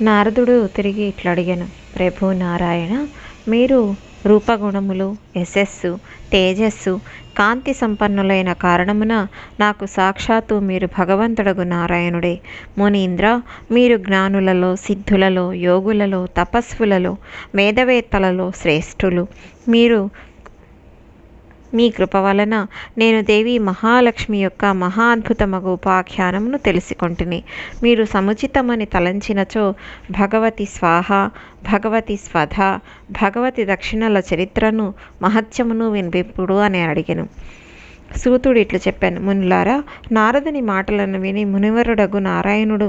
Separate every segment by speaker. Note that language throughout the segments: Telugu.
Speaker 1: నారదుడు తిరిగి ఇట్లా అడిగాను ప్రభు నారాయణ మీరు రూపగుణములు యశస్సు తేజస్సు కాంతి సంపన్నులైన కారణమున నాకు సాక్షాత్తు మీరు భగవంతుడగు నారాయణుడే. మునీంద్ర మీరు జ్ఞానులలో సిద్ధులలో యోగులలో తపస్సులలో వేదవేత్తలలో శ్రేష్ఠులు. మీరు మీ కృప వలన నేను దేవి మహాలక్ష్మి యొక్క మహాద్భుతమగు ఉపాఖ్యానమును తెలుసుకొంటిని. మీరు సముచితమని తలంచినచో భగవతి స్వాహ భగవతి స్వధ భగవతి దక్షిణల చరిత్రను మహత్యమును వినిపిప్పుడు అని అడిగాను. సూతుడు ఇట్లు చెప్పాను. మునులారా నారదుని మాటలను విని మునివరుడగు నారాయణుడు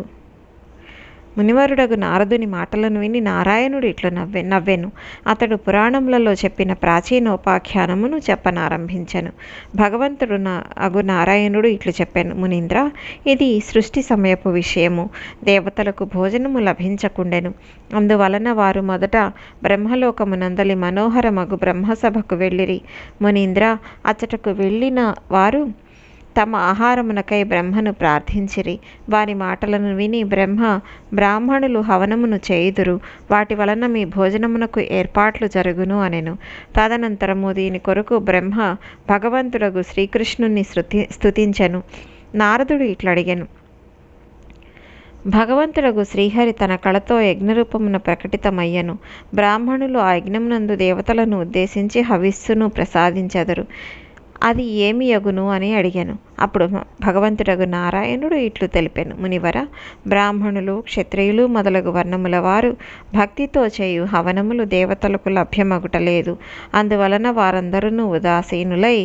Speaker 1: మునివరుడగు నారదుని మాటలను విని నారాయణుడు ఇట్లు నవ్వె నవ్వెను. అతడు పురాణములలో చెప్పిన ప్రాచీనోపాఖ్యానమును చెప్పనారంభించెను. భగవంతుడు నా అగు నారాయణుడు ఇట్లు చెప్పాను. మునీంద్ర ఇది సృష్టి సమయపు విషయము. దేవతలకు భోజనము లభించకుండెను. అందువలన వారు మొదట బ్రహ్మలోకమునందలి మనోహరమగు బ్రహ్మసభకు వెళ్ళిరి. మునీంద్ర అచ్చటకు వెళ్ళిన వారు తమ ఆహారమునకై బ్రహ్మను ప్రార్థించిరి. వారి మాటలను విని బ్రహ్మ బ్రాహ్మణులు హవనమును చేయుదురు. వాటి వలన మీ భోజనమునకు ఏర్పాట్లు జరుగును అనెను. తదనంతరము దీని కొరకు బ్రహ్మ భగవంతుడగు శ్రీకృష్ణుని శృతి స్తుతించెను. నారదుడు ఇట్లడిగాను. భగవంతుడగు శ్రీహరి తన కళతో యజ్ఞరూపమున ప్రకటితమయ్యను. బ్రాహ్మణులు ఆ యజ్ఞమునందు దేవతలను ఉద్దేశించి హవిస్సును ప్రసాదించెదరు. అది ఏమి యగును అని అడిగాను. అప్పుడు భగవంతుడగు నారాయణుడు ఇట్లు తెలిపాను. మునివర బ్రాహ్మణులు క్షత్రియులు మొదలగు వర్ణముల వారు భక్తితో చేయు హవనములు దేవతలకు లభ్యమగుటలేదు అందువలన వారందరూ ఉదాసీనులై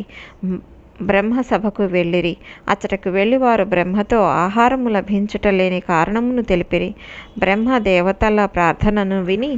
Speaker 1: బ్రహ్మ సభకు వెళ్ళిరి. అచ్చటకు వెళ్ళి వారు బ్రహ్మతో ఆహారము లభించుట లేని కారణమును తెలిపిరి. బ్రహ్మ దేవతల ప్రార్థనను విని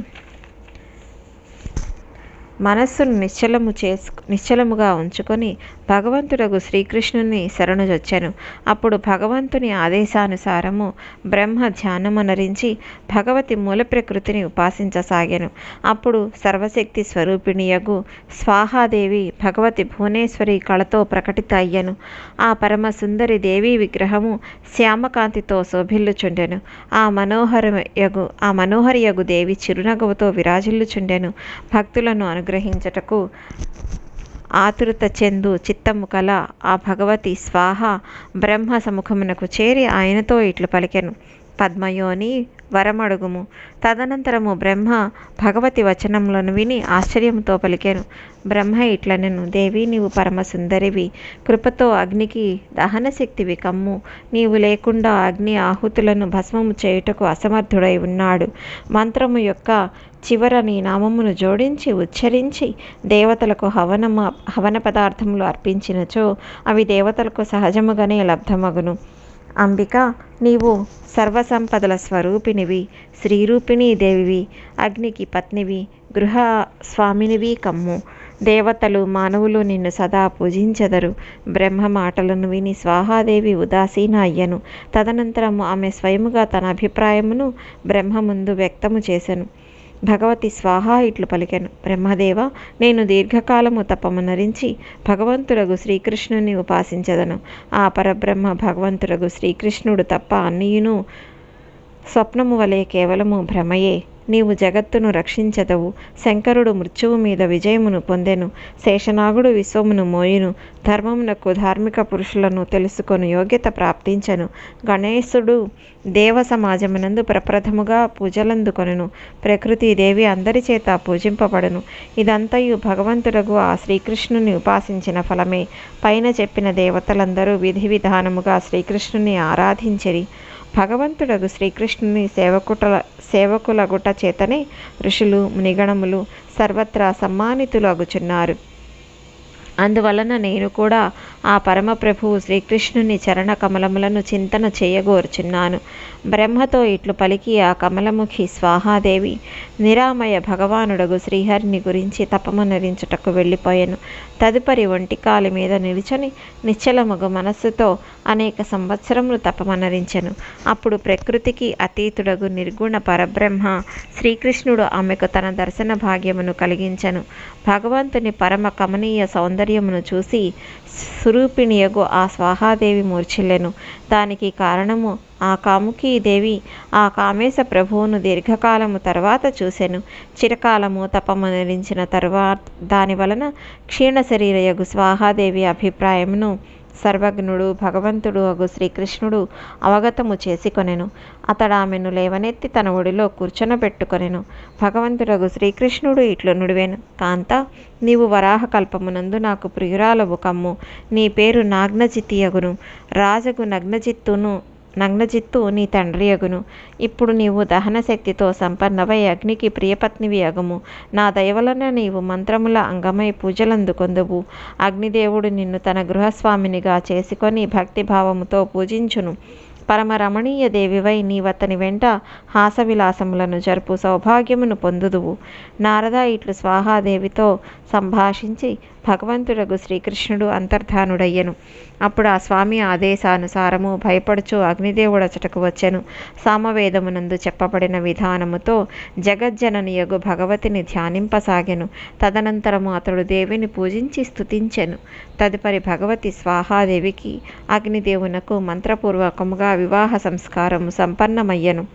Speaker 1: మనస్సును నిశ్చలము చేసు నిశ్చలముగా ఉంచుకొని భగవంతుడగు శ్రీకృష్ణుని శరణుజొచ్చాను. అప్పుడు భగవంతుని ఆదేశానుసారము బ్రహ్మ ధ్యానమనరించి భగవతి మూల ప్రకృతిని ఉపాసించసాగాను. అప్పుడు సర్వశక్తి స్వరూపిణియగు స్వాహాదేవి భగవతి భువనేశ్వరి కళతో ప్రకటిత అయ్యను. ఆ పరమ సుందరి దేవి విగ్రహము శ్యామకాంతితో శోభిల్లుచుండెను. ఆ మనోహరయగు ఆ మనోహరియగు దేవి చిరునగవుతో విరాజిల్లుచుండెను. భక్తులను అనుగ్రహించటకు ఆతురత చెందు చిత్తము కల ఆ భగవతి స్వాహ బ్రహ్మ సముఖమునకు చేరి ఆయనతో ఇట్లు పలికెను. పద్మయోని వరమడుగుము. తదనంతరము బ్రహ్మ భగవతి వచనములను విని ఆశ్చర్యంతో పలికాను. బ్రహ్మ ఇట్లనెను దేవి నీవు పరమసుందరివి. కృపతో అగ్నికి దహన శక్తివి కమ్ము. నీవు లేకుండా అగ్ని ఆహుతులను భస్మము చేయుటకు అసమర్థుడై ఉన్నాడు. మంత్రము యొక్క చివర నీ నామమును జోడించి ఉచ్చరించి దేవతలకు హవనమ హవన పదార్థములు అర్పించినచో అవి దేవతలకు సహజముగానే లబ్ధమగును. అంబిక నీవు సర్వసంపదల స్వరూపినివి శ్రీరూపిణి దేవివి అగ్నికి పత్నివి గృహ స్వామినివి కమ్ము. దేవతలు మానవులు నిన్ను సదా పూజించెదరు. బ్రహ్మ మాటలను విని స్వాహాదేవి ఉదాసీన అయ్యను. తదనంతరము ఆమె స్వయముగా తన అభిప్రాయమును బ్రహ్మ ముందు వ్యక్తము చేసెను. భగవతి స్వాహ ఇట్లు పలికెను. బ్రహ్మదేవ నేను దీర్ఘకాలము తపమునరించి భగవంతుడగు శ్రీకృష్ణుని ఉపాసించదను. ఆ పరబ్రహ్మ భగవంతుడగు శ్రీకృష్ణుడు తప్ప అన్నియును స్వప్నము వలె కేవలము భ్రమయే. నీవు జగత్తును రక్షించదవు. శంకరుడు మృత్యువు మీద విజయమును పొందెను. శేషనాగుడు విశ్వమును మోయును. ధర్మమునకు ధార్మిక పురుషులను తెలుసుకొని యోగ్యత ప్రాప్తించను. గణేశుడు దేవ సమాజమునందు ప్రప్రథముగా పూజలందుకొనును. ప్రకృతి దేవి అందరి చేత పూజింపబడును. ఇదంతయు భగవంతుడగు ఆ శ్రీకృష్ణుని ఉపాసించిన ఫలమే. పైన చెప్పిన దేవతలందరూ విధి విధానముగా శ్రీకృష్ణుని ఆరాధించిరి. భగవంతుడగు శ్రీకృష్ణుని సేవకుటల సేవకులగుట చేతనే ఋషులు మునిగణములు సర్వత్రా సమ్మానితులు అగుచున్నారు అందువలన నేను కూడా ఆ పరమప్రభువు శ్రీకృష్ణుని చరణ కమలములను చింతన చేయగోరుచున్నాను. బ్రహ్మతో ఇట్లు పలికి ఆ కమలముఖి స్వాహాదేవి నిరామయ భగవానుడగు శ్రీహరిని గురించి తపమనరించుటకు వెళ్ళిపోయాను. తదుపరి ఒంటికాలి మీద నిలుచొని నిశ్చలముగు మనస్సుతో అనేక సంవత్సరములు తపమనరించెను. అప్పుడు ప్రకృతికి అతీతుడగు నిర్గుణ పరబ్రహ్మ శ్రీకృష్ణుడు ఆమెకు తన దర్శన భాగ్యమును కలిగించెను. భగవంతుని పరమ కమనీయ కార్యమును చూసి స్వరూపిణియగు ఆ స్వాహాదేవి మూర్ఛిల్లెను. దానికి కారణము ఆ కాముకీ దేవి ఆ కామేశ ప్రభువును దీర్ఘకాలము తర్వాత చూసెను. చిరకాలము తపమనరించిన తర్వాత దాని వలన క్షీణ శరీరయగు స్వాహాదేవి అభిప్రాయమును సర్వజ్ఞుడు భగవంతుడు అగు శ్రీకృష్ణుడు అవగతము చేసుకొనెను. అతడు ఆమెను లేవనెత్తి తన ఒడిలో కూర్చొనబెట్టుకొనెను భగవంతుడగు శ్రీకృష్ణుడు ఇట్లు నుడివేను. కాంత నీవు వరాహ కల్పమునందు నాకు ప్రియురాలవు కమ్ము. నీ పేరు నాగ్నజిత్తియగును రాజగు నగ్నజిత్తును నగ్నజిత్తు నీ తండ్రి అగును. ఇప్పుడు నీవు దహన శక్తితో సంపన్నవై అగ్నికి ప్రియపత్నివి అగుము నా దయవలన నీవు మంత్రముల అంగమై పూజలందుకొందువు. అగ్నిదేవుడు నిన్ను తన గృహస్వామినిగా చేసుకొని భక్తిభావముతో పూజించును. పరమ రమణీయ దేవివై నీవతని వెంట హాసవిలాసములను జరుపు సౌభాగ్యమును పొందుదువు. నారద ఇట్లు స్వాహాదేవితో సంభాషించి భగవంతుడగు శ్రీకృష్ణుడు అంతర్ధానుడయ్యను. అప్పుడు ఆ స్వామి ఆదేశానుసారము భయపడుచు అగ్నిదేవుడచటకు వచ్చెను. సామవేదమునందు చెప్పబడిన విధానముతో జగజ్జననియగు భగవతిని ధ్యానింపసాగెను. తదనంతరము అతడు దేవిని పూజించి స్తుతించెను. తదుపరి భగవతి స్వాహాదేవికి అగ్నిదేవునకు మంత్రపూర్వకముగా వివాహ సంస్కారము సంపన్నమయ్యను.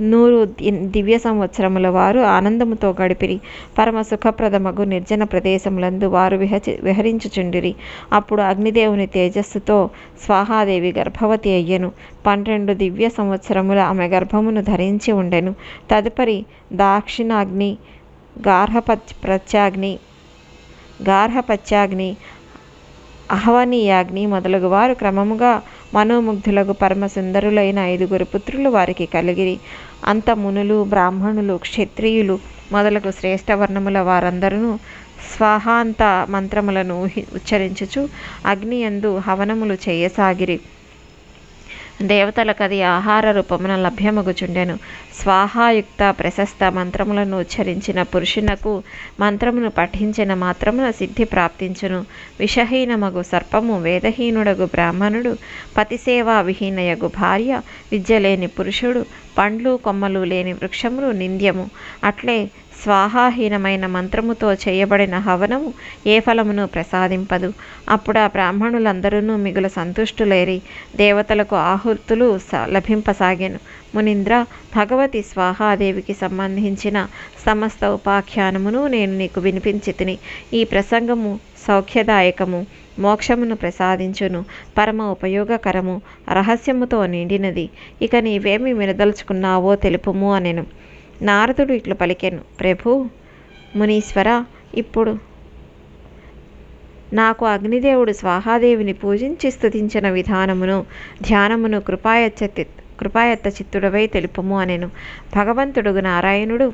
Speaker 1: నూరు దివ్య సంవత్సరముల వారు ఆనందముతో గడిపిరి. పరమ సుఖప్రదమగు నిర్జన ప్రదేశములందు వారు విహచి విహరించుచుండిరి. అప్పుడు అగ్నిదేవుని తేజస్సుతో స్వాహాదేవి గర్భవతి అయ్యెను. పన్నెండు దివ్య సంవత్సరముల ఆమె గర్భమును ధరించి ఉండెను. తదుపరి దాక్షిణాగ్ని గార్హపచ్ ప్రత్యాగ్ని గార్హపత్యాగ్ని అహవనీయాగ్ని మొదలగు వారు క్రమముగా మనోముగ్ధులకు పరమసుందరులైన ఐదుగురు పుత్రులు వారికి కలిగిరి. అంత మునులు బ్రాహ్మణులు క్షత్రియులు మొదలగు శ్రేష్ఠ వర్ణముల వారందరూ స్వాహాంత మంత్రములను ఉచ్చరించుచు అగ్నియందు హవనములు చేయసాగిరి. దేవతలకది ఆహార రూపమున లభ్యమగుచుండెను. స్వాహాయుక్త ప్రశస్త మంత్రములను ఉచ్చరించిన పురుషునకు మంత్రమును పఠించిన మాత్రమున సిద్ధి ప్రాప్తించును. విషహీనమగు సర్పము వేదహీనుడగు బ్రాహ్మణుడు పతిసేవా విహీనయగు భార్య విద్య లేని పురుషుడు పండ్లు కొమ్మలు లేని వృక్షములు నింద్యము. అట్లే స్వాహాహీనమైన మంత్రముతో చేయబడిన హవనము ఏ ఫలమును ప్రసాదింపదు. అప్పుడు ఆ బ్రాహ్మణులందరూ మిగుల సంతుష్టులేరి దేవతలకు ఆహుతులు లభింపసాగాను. మునింద్ర భగవతి స్వాహాదేవికి సంబంధించిన సమస్త ఉపాఖ్యానమును నేను నీకు వినిపించి తిని ఈ ప్రసంగము సౌఖ్యదాయకము మోక్షమును ప్రసాదించును పరమ ఉపయోగకరము రహస్యముతో నిండినది. ఇక నీవేమి వినదలుచుకున్నావో తెలుపుము అనెను. నారదుడు ఇట్లు పలికెను ప్రభు మునీశ్వర ఇప్పుడు నాకు అగ్నిదేవుడు స్వాహాదేవిని పూజించి స్తుతించిన విధానమును ధ్యానమును కృపాయచ్చ కృపాయత్త చిత్తుడవై తెలుపుము అనెను. భగవంతుడు నారాయణుడు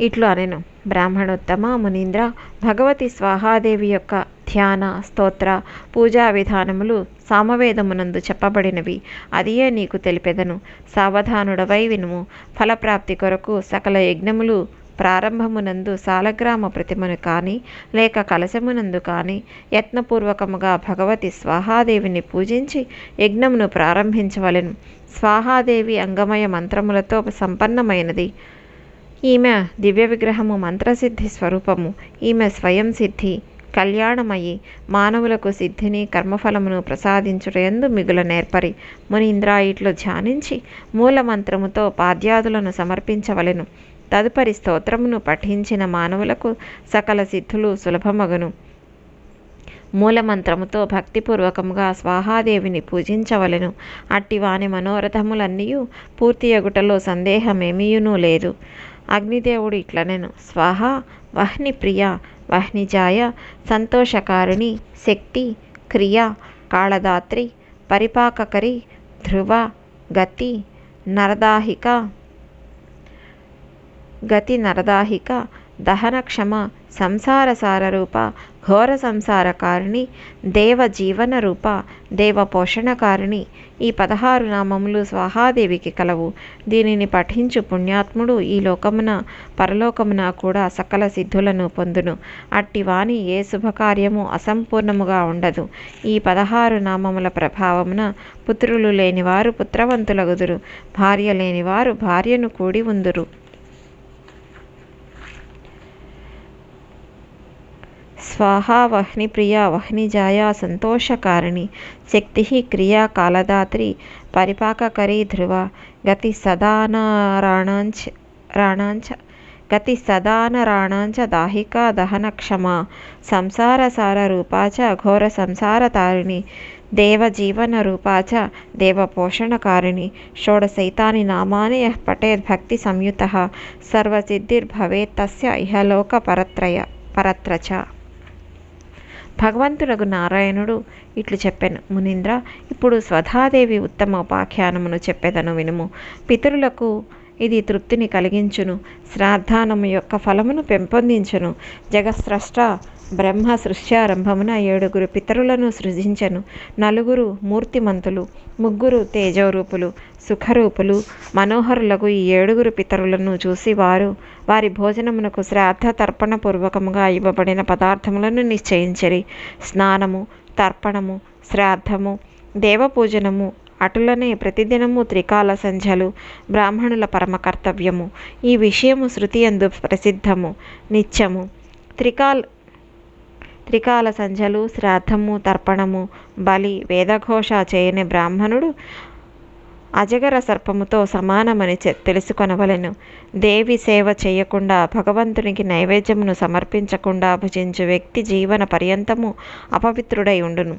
Speaker 1: ఇట్లు అనెను బ్రాహ్మణోత్తమ మునీంద్ర భగవతి స్వాహాదేవి యొక్క ధ్యాన స్తోత్ర పూజా విధానములు సామవేదమునందు చెప్పబడినవి. అదియే నీకు తెలిపెదను. సావధానుడవై వినుము. ఫలప్రాప్తి కొరకు సకల యజ్ఞములు ప్రారంభమునందు సాలగ్రామ ప్రతిమను కానీ లేక కలశమునందు కానీ యత్నపూర్వకముగా భగవతి స్వాహాదేవిని పూజించి యజ్ఞమును ప్రారంభించవలెను. స్వాహాదేవి అంగమయ మంత్రములతో సంపన్నమైనది. ఈమె దివ్య విగ్రహము మంత్రసిద్ధి స్వరూపము. ఈమె స్వయం సిద్ధి కళ్యాణమయ్యి మానవులకు సిద్ధిని కర్మఫలమును ప్రసాదించుటయందు మిగుల నేర్పరి. మునీంద్ర ఇట్లు ధ్యానించి మూలమంత్రముతో పాద్యాదులను సమర్పించవలెను. తదుపరి స్తోత్రమును పఠించిన మానవులకు సకల సిద్ధులు సులభమగును. మూలమంత్రముతో భక్తిపూర్వకముగా స్వాహాదేవిని పూజించవలెను. అట్టి వాని మనోరథములన్నీ పూర్తియగుటలో సందేహమేమీయునూ లేదు. అగ్నిదేవుడు ఇట్లనెను స్వాహ వహ్ని ప్రియ వహ్నిజాయ సంతోషకారిణి శక్తి క్రియ కాళదాత్రి పరిపాకకరి ధ్రువ గతి నరదాహిక గతి నరదాహిక దహనక్షమ సంసార సారరూప ఘోర సంసారకారిణి దేవ జీవన రూప దేవ పోషణకారిణి. ఈ పదహారు నామములు స్వాహాదేవికి కలవు. దీనిని పఠించు పుణ్యాత్ముడు ఈ లోకమున పరలోకమున కూడా సకల సిద్ధులను పొందును. అట్టి వాణి ఏ శుభకార్యము అసంపూర్ణముగా ఉండదు. ఈ పదహారు నామముల ప్రభావమున పుత్రులు లేనివారు పుత్రవంతులగుదురు. భార్య లేనివారు భార్యను కూడి ఉందురు. స్వాహా వహ్ని ప్రియ వహ్నిజాయా సంతోషకారిణి శక్తి క్రియా కాలదాత్రి పరిపాకకరీ ధ్రువ గతి సదానారాణాంచ రాణాంచ గతి సదానరాణాంచ దాహికా దహనక్షమా సంసారసార రూపాచ ఘోర సంసారతారిణి దేవజీవనరూపా చ దేవపోషణకారిణి షోడశైతాని నామాని యః పఠేద్ భక్తి సంయుత సర్వసిద్ధిర్భవేత్ తస్య ఇహలోక పరత్రయ పరత్ర చ భగవంతునకు నారాయణుడు ఇట్లు చెప్పాను. మునీంద్ర ఇప్పుడు స్వధాదేవి ఉత్తమ ఉపాఖ్యానమును చెప్పెదను వినుము. పితరులకు ఇది తృప్తిని కలిగించును. శ్రాద్ధానము యొక్క ఫలమును పెంపొందించును. జగస్రష్ట బ్రహ్మ సృష్ట్యారంభమున ఏడుగురు పితరులను సృజించను. నలుగురు మూర్తిమంతులు ముగ్గురు తేజోరూపులు సుఖరూపులు. మనోహరులకు ఈ ఏడుగురు పితరులను చూసి వారు వారి భోజనమునకు శ్రాద్ధ తర్పణ పూర్వకముగా ఇవ్వబడిన పదార్థములను నిశ్చయించరి. స్నానము తర్పణము శ్రాద్ధము దేవపూజనము అటులనే ప్రతిదినము త్రికాల సంధ్యలు బ్రాహ్మణుల పరమ కర్తవ్యము ఈ విషయము శృతి అందు ప్రసిద్ధము. నిత్యము. త్రికాల్ త్రికాల సంధ్యలు శ్రాద్ధము తర్పణము బలి వేదఘోష చేయని బ్రాహ్మణుడు అజగర సర్పముతో సమానమని తెలుసుకొనవలెను. దేవి సేవ చేయకుండా భగవంతునికి నైవేద్యమును సమర్పించకుండా భుజించు వ్యక్తి జీవన పర్యంతము అపవిత్రుడై ఉండును.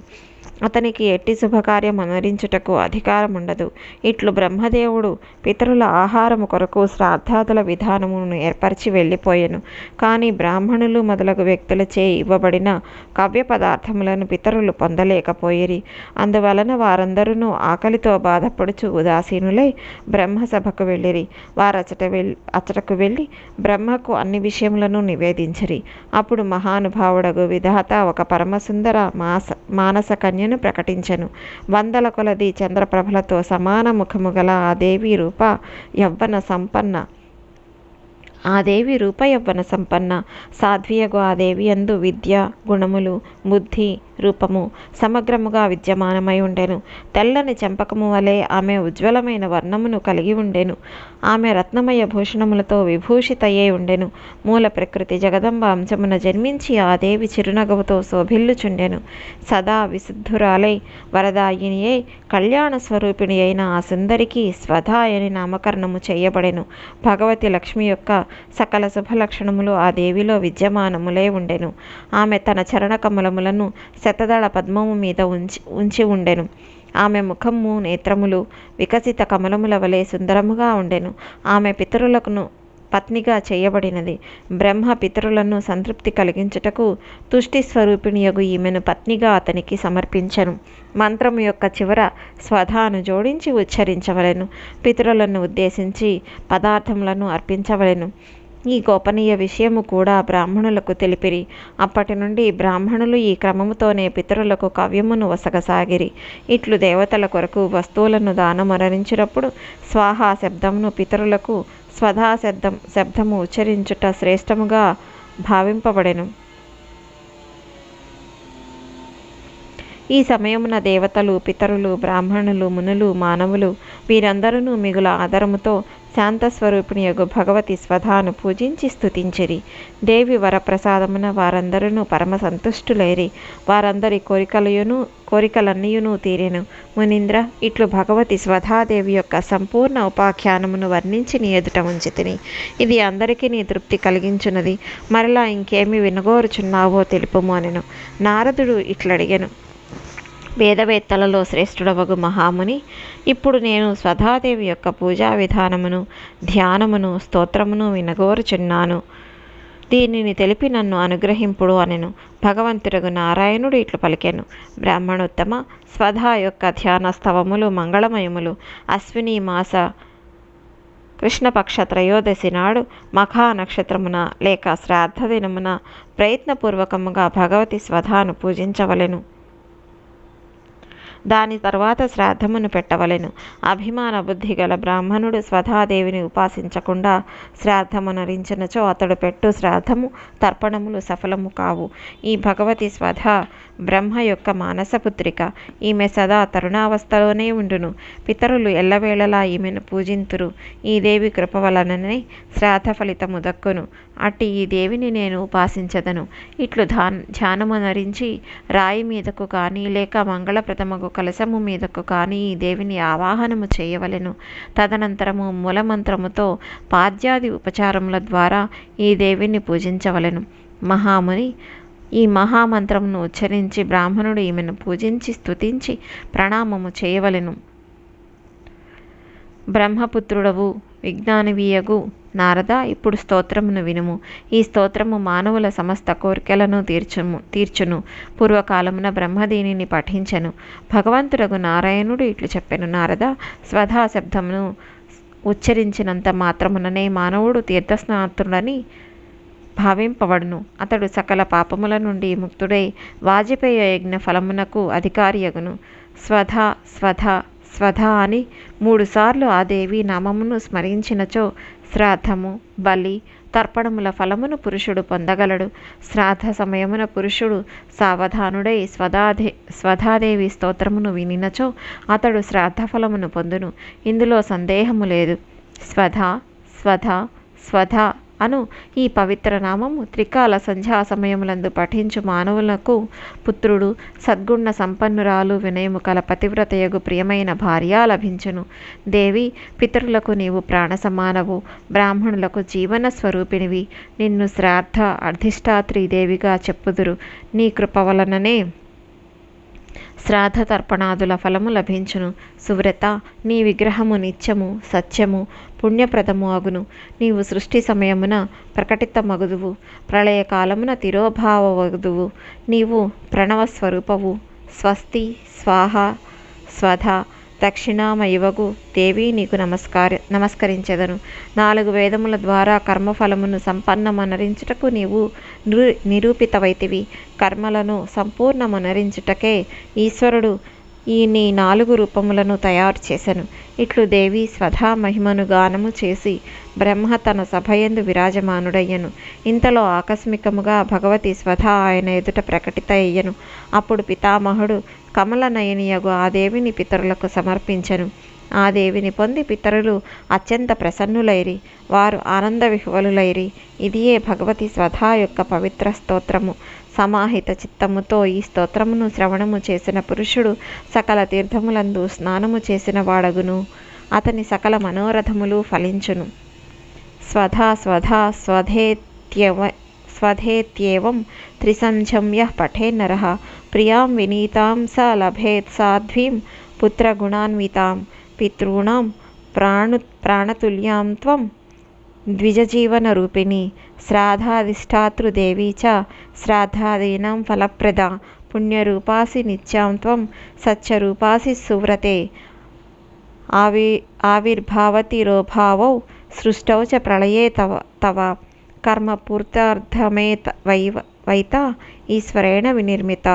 Speaker 1: అతనికి ఎట్టి శుభకార్యం అనరించుటకు అధికారం ఉండదు ఇట్లు బ్రహ్మదేవుడు పితరుల ఆహారము కొరకు శ్రాద్ధాదుల విధానమును ఏర్పరిచి వెళ్ళిపోయెను. కానీ బ్రాహ్మణులు మొదలగు వ్యక్తులచే ఇవ్వబడిన కవ్య పదార్థములను పితరులు పొందలేకపోయిరి. అందువలన వారందరూ ఆకలితో బాధపడుచు ఉదాసీనులై బ్రహ్మసభకు వెళ్ళిరి. వారచట వెళ్ళి అచటకు వెళ్ళి బ్రహ్మకు అన్ని విషయములను నివేదించిరి. అప్పుడు మహానుభావుడగు విధాత ఒక పరమసుందర మాస మానస కన్య కన్యను ప్రకటించెను. వందల కొలది చంద్రప్రభలతో సమాన ముఖము గల ఆ దేవి రూప యవ్వన సంపన్న. ఆ దేవి రూప యవ్వన సంపన్న. సాధ్వియగు ఆ దేవి అందు విద్య గుణములు బుద్ధి రూపము సమగ్రముగా విద్యమానమై ఉండెను. తెల్లని చెంపకము వలె ఆమె ఉజ్వలమైన వర్ణమును కలిగి ఉండెను. ఆమె రత్నమయ భూషణములతో విభూషితయ్యే ఉండెను. మూల ప్రకృతి జగదంబ అంశమున జన్మించి ఆ దేవి చిరునగవుతో శోభిల్లుచుండెను. సదా విశుద్ధురాలై వరదాయినియే కళ్యాణ స్వరూపిణి అయిన ఆ సుందరికి స్వధాయని నామకరణము చేయబడెను. భగవతి లక్ష్మి యొక్క సకల శుభలక్షణములు ఆ దేవిలో విద్యమానములే ఉండెను. ఆమె తన చరణ కమలములను శతదళ పద్మము మీద ఉంచి ఉంచి ఉండెను. ఆమె ముఖము నేత్రములు వికసిత కమలముల వలె సుందరముగా ఉండెను. ఆమె పితరులకును పత్నిగా చేయబడినది. బ్రహ్మ పితరులను సంతృప్తి కలిగించుటకు తుష్టి స్వరూపిణియగు ఈమెను పత్నిగా అతనికి సమర్పించను. మంత్రము యొక్క చివర స్వధాను జోడించి ఉచ్చరించవలెను. పితరులను ఉద్దేశించి పదార్థములను అర్పించవలెను. ఈ గోపనీయ విషయము కూడా బ్రాహ్మణులకు తెలిపిరి. అప్పటి నుండి బ్రాహ్మణులు ఈ క్రమముతోనే పితరులకు కవ్యమును వసగసాగిరి. ఇట్లు దేవతల కొరకు వస్తువులను దానమరణించినప్పుడు స్వాహా శబ్దమును పితరులకు స్వధా శబ్దం శబ్దము ఉచ్చరించుట శ్రేష్టముగా భావింపబడెను. ఈ సమయమున దేవతలు పితరులు బ్రాహ్మణులు మునులు మానవులు వీరందరూ మిగుల ఆదరముతో శాంతస్వరూపిణియగు భగవతి స్వధాను పూజించి స్థుతించిరి దేవి వరప్రసాదమున వారందరూ పరమ సంతుష్టులైరి. వారందరి కోరికలయును కోరికలన్నీయును తీరెను. మునీంద్ర ఇట్లు భగవతి స్వధాదేవి యొక్క సంపూర్ణ ఉపాఖ్యానమును వర్ణించి నీ ఎదుట ఉంచితిని. ఇది అందరికీ నీ తృప్తి కలిగించున్నది మరలా ఇంకేమి వినగోరుచున్నావో తెలుపుమోనెను నారదుడు ఇట్లడిగెను. వేదవేత్తలలో శ్రేష్ఠుడవగు మహాముని. ఇప్పుడు నేను స్వధాదేవి యొక్క పూజా విధానమును ధ్యానమును స్తోత్రమును వినగోరుచున్నాను. దీనిని తెలిపి నన్ను అనుగ్రహింపుడు అనెను. భగవంతుడగు నారాయణుడు ఇట్లు పలికెను. బ్రాహ్మణోత్తమ స్వధా యొక్క ధ్యాన స్తవములు మంగళమయములు అశ్విని మాస కృష్ణపక్ష త్రయోదశి నాడు మఖా నక్షత్రమున లేక శ్రాద్ధ దినమున ప్రయత్నపూర్వకముగా భగవతి స్వధాను పూజించవలెను. దాని తర్వాత శ్రాద్ధమును పెట్టవలెను. అభిమాన బుద్ధి గల బ్రాహ్మణుడు స్వధాదేవిని ఉపాసించకుండా శ్రాద్ధమునరించినచో అతడు పెట్టు శ్రాద్ధము తర్పణములు సఫలము కావు. ఈ భగవతి స్వధ బ్రహ్మ యొక్క మానసపుత్రిక ఈమె సదా తరుణావస్థలోనే ఉండును. పితరులు ఎల్లవేళలా ఈమెను పూజింతురు. ఈ దేవి కృప వలననే శ్రాద్ధ ఫలితము దక్కును. అట్టి ఈ దేవిని నేను ఉపాసించదను. ఇట్లు ధాన్ ధ్యానమునరించి రాయి మీదకు కానీ లేక మంగళప్రదమగు కలశము మీదకు కానీ ఈ దేవిని ఆవాహనము చేయవలెను. తదనంతరము మూలమంత్రముతో పాద్యాది ఉపచారముల ద్వారా ఈ దేవిని పూజించవలెను. మహాముని ఈ మహామంత్రమును ఉచ్చరించి బ్రాహ్మణుడు ఈమెను పూజించి స్తుతించి ప్రణామము చేయవలెను. బ్రహ్మపుత్రుడవు విజ్ఞానవీయగు నారద ఇప్పుడు స్తోత్రమును వినుము. ఈ స్తోత్రము మానవుల సమస్త కోరికలను తీర్చుము తీర్చును. పూర్వకాలమున బ్రహ్మ దీనిని పఠించెను. భగవంతుడగు నారాయణుడు ఇట్లు చెప్పెను. నారద స్వధా శబ్దమును ఉచ్చరించినంత మాత్రముననే మానవుడు తీర్థస్నాతుడని భావింపబడును. అతడు సకల పాపముల నుండి ముక్తుడై వాజపేయ యజ్ఞ ఫలమునకు అధికారియగును స్వధ స్వధ స్వధ అని మూడుసార్లు ఆ దేవి నామమును స్మరించినచో శ్రాద్ధము బలి తర్పణముల ఫలమును పురుషుడు పొందగలడు. శ్రాద్ధ సమయమున పురుషుడు సావధానుడై స్వధాదే స్వధాదేవి స్తోత్రమును వినినచో అతడు శ్రాద్ధ ఫలమును పొందును. ఇందులో సందేహము లేదు. స్వధ స్వధ స్వధ అను ఈ పవిత్ర నామము త్రికాల సంధ్యా సమయములందు పఠించు మానవులకు పుత్రుడు సద్గుణ సంపన్నురాలు వినయము కల పతివ్రతయగు ప్రియమైన భార్య లభించును. దేవి పితరులకు నీవు ప్రాణ సమానవు బ్రాహ్మణులకు జీవన స్వరూపిణివి నిన్ను శ్రాద్ధ అధిష్టాత్రి దేవిగా చెప్పుదురు. నీ కృప వలననే శ్రాద్ధ తర్పణాదుల ఫలము లభించును. సువ్రత నీ విగ్రహము నిత్యము సత్యము పుణ్యప్రదము అగును. నీవు సృష్టి సమయమున ప్రకటితమగుదువు. ప్రళయకాలమున తిరోభావ వగుదువు నీవు ప్రణవ స్వరూపవు స్వస్తి స్వాహ స్వధ దక్షిణామయువగు దేవి నీకు నమస్కార నమస్కరించెదను. నాలుగు వేదముల ద్వారా కర్మఫలమును సంపన్నమనరించుటకు నీవు నిరూ నిరూపితవైతివి. కర్మలను సంపూర్ణమనరించుటకే ఈశ్వరుడు ఈ నీ నాలుగు రూపములను తయారు చేసెను. ఇట్లు దేవి స్వధా మహిమను గానము చేసి బ్రహ్మ తన సభయందు విరాజమానుడయ్యను. ఇంతలో ఆకస్మికముగా భగవతి స్వధా ఆయన ఎదుట ప్రకటిత అయ్యను. అప్పుడు పితామహుడు కమలనయనియగు ఆ దేవిని పితరులకు సమర్పించెను. ఆ దేవిని పొంది పితరులు అత్యంత ప్రసన్నులైరి వారు ఆనంద విహ్వలులైరి. ఇదియే భగవతి స్వధా యొక్క పవిత్ర స్తోత్రము. సమాహిత చిత్తముతో ఈ స్తోత్రమును శ్రవణము చేసిన పురుషుడు సకల తీర్థములందు స్నానము చేసిన వాడగును. అతని సకల మనోరథములు ఫలించును. స్వధా స్వధా స్వధేత్యవ స్వధేత్యేవం త్రిసంధ్యమ్య పఠేన్నర ప్రియాం వినీతాం స లభేత్ సాధ్వీం పుత్రగుణాన్వితాం. పితॄణాం ప్రాణు ప్రాణతుల్యాం త్వం ద్విజజీవనరూపిణి శ్రాద్ధాధిష్టాతృదేవీ చ శ్రాద్ధాదీనాం ఫలప్రద పుణ్యరూపాసి నిత్యాం త్వం సత్యరూపాసి సువ్రతే ఆవి ఆవిర్భావతిరోభావౌ సృష్టౌ చ ప్రళయే తవ తవ కర్మపూర్తార్థమే వై వైత ఈశ్వరేణ వినిర్మిత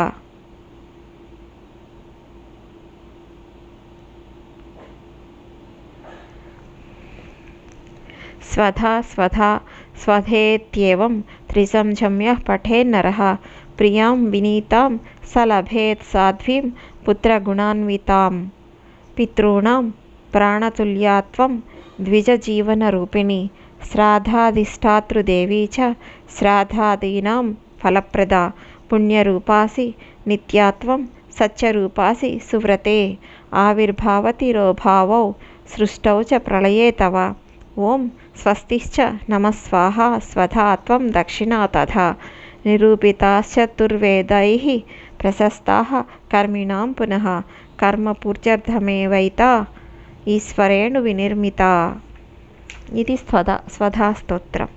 Speaker 1: స్వధా స్వధా స్వధేత్యేవం త్రిసంజమ్య పఠేన్నరः ప్రియాం వినీతాం స లభేత్ సాధ్వీం పుత్రగుణాన్వితాం పితॄణాం ప్రాణతుల్యాత్వం ద్విజజీవనరూపిణి శ్రాద్ధాధిష్టాతృదేవీ చ శ్రాద్ధాదీనాం ఫలప్రద పుణ్యరూపాసి నిత్యాత్వం సత్యరూపాసి సువ్రతే ఆవిర్భావతిరోభావౌ సృష్టౌ చ ప్రళయే తవ ఓం స్వస్తిశ్చ నమస్వాహ స్వధాత్వం దక్షిణా తథా నిరూపితాశ్చతుర్వేदैः ప్రశస్తాः కర్మిణాం పునః కర్మపూర్త్యర్థమేవైతా ఈశ్వరేణు వినిర్మిత ఇది స్వధ స్వధా స్తోత్రం